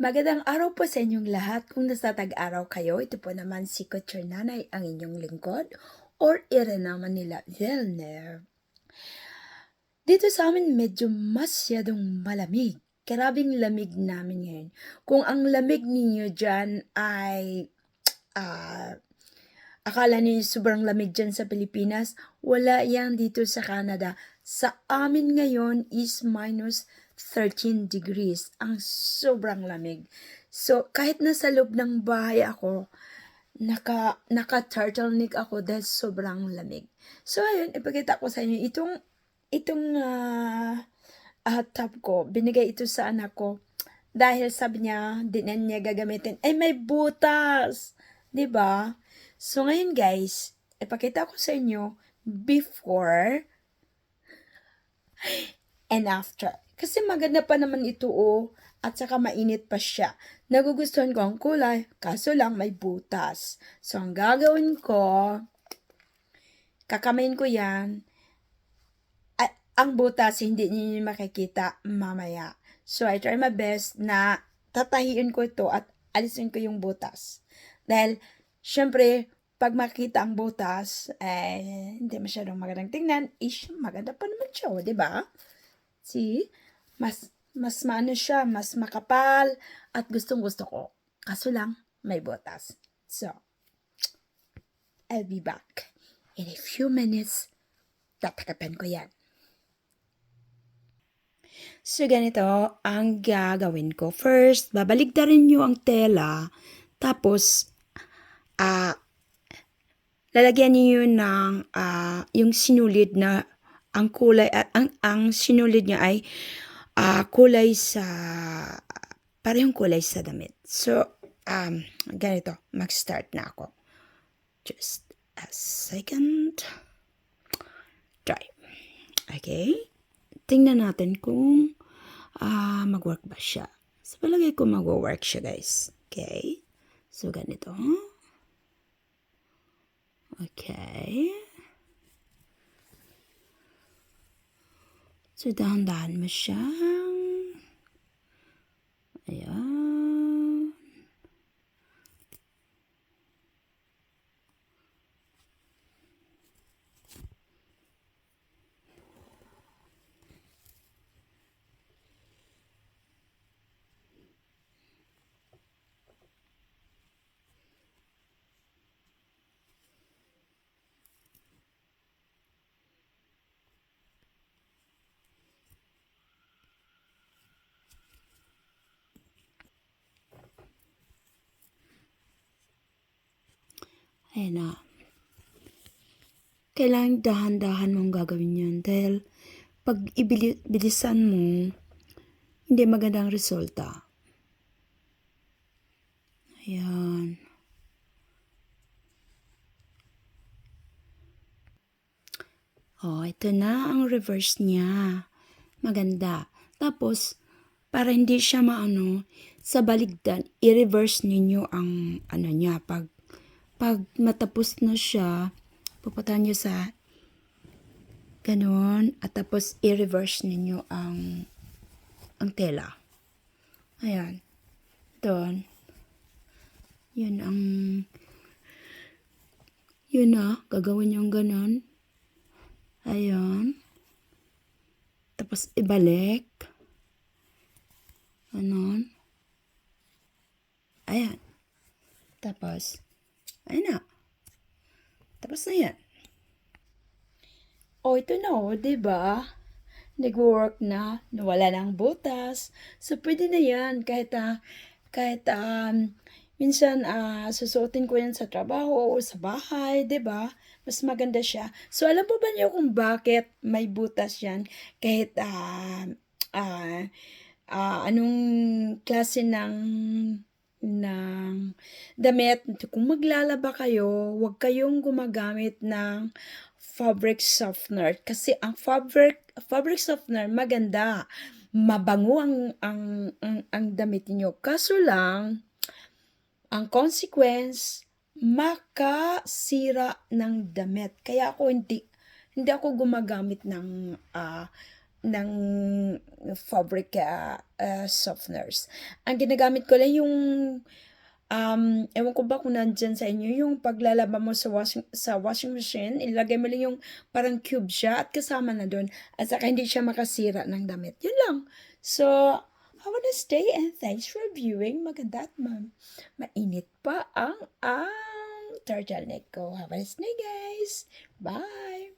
Magandang araw po sa inyong lahat. Kung nasa tag-araw kayo, ito po naman si Kutcher Nanay, ang inyong lingkod, or Irena Manila Vilner. Dito sa amin, medyo masyadong malamig. Karabing lamig namin ngayon. Kung ang lamig ninyo dyan ay ah, akala niyo sobrang lamig dyan sa Pilipinas, wala yan dito sa Canada. Sa amin ngayon is minus 13 degrees. Ang sobrang lamig. So, kahit nasa loob ng bahay ako, naka, naka-turtleneck ako dahil sobrang lamig. So, ayun, ipakita ko sa inyo itong, itong ah, ah, top ko. Binigay ito sa anak ko. Dahil sabi niya, di niya gagamitin. Ay, may butas! ba? So, ngayon guys, ipakita ko sa inyo before and after. Kasi maganda pa naman ito oh, at saka mainit pa siya. Nagugustuhan ko ang kulay, kaso lang may butas. So, ang gagawin ko, kakamayin ko yan. At ang butas, hindi niyo makikita mamaya. So, I try my best na tatahiin ko ito at alisin ko yung butas. Dahil, syempre, pag makita ang butas, eh, hindi masyadong magandang tingnan, ish, maganda pa naman siya, oh, di ba? See? Mas, mas maano siya, mas makapal, at gustong gusto ko. Kaso lang, may butas. So, I'll be back. In a few minutes, tatakapan ko yan. So, ganito ang gagawin ko. First, babaligtarin nyo ang tela. Tapos, ah, lalagyan niyo ng ah, yung sinulid na ang kulay, at ang, ang sinulid niya ay ah, kulay sa, parehong kulay sa damit. So, um, ganito, mag-start na ako. Just a second. Try. Okay? Tingnan natin kung ah mag-work ba siya. Sa palagay ko mag-work siya, guys. Okay? So, ganito. Okay. So, dahan-dahan mo. Ayan na. Kailangan dahan-dahan mong gagawin yun dahil pag ibilisan mo, hindi magandang resulta. Ayan. Oh, ito na ang reverse niya. Maganda. Tapos, para hindi siya maano, sa baligtad, i-reverse ninyo ang ano niya. Pag, pag matapos na siya, pupuntahan nyo sa ganun, at tapos i-reverse ninyo ang ang tela. Ayan. Doon. Yun ang yun na, gagawin yung ganun. Ayan. Tapos ibalik. Ganon. Ayan. Tapos, ayun na. Tapos na yan. O, ito na o, diba? Nag-work na, nawala ng butas. So, pwede na yan kahit, ah, kahit, um, minsan, ah, susuotin ko yan sa trabaho o sa bahay, ba? Mas maganda siya. So, alam po ba niyo kung bakit may butas yan? Kahit, ah, ah, ah, anong klase ng ng damit. Kung maglalaba kayo, huwag kayong gumagamit ng fabric softener kasi ang fabric fabric softener maganda. Mabango ang ang ang, ang damit niyo. Kaso lang ang consequence makasira ng damit. Kaya ako hindi hindi ako gumagamit ng ah, ng fabric ah, ah, softeners. Ang ginagamit ko lang yung um, ewan ko ba kung nandyan sa inyo yung paglalaba mo sa washing, sa washing machine, ilagay mo lang yung parang cube siya at kasama na doon at saka hindi siya makasira ng damit. Yun lang. So, have a nice day and thanks for viewing. Maganda at ma- mainit pa ang ang turtleneck ko. Have a nice day guys. Bye!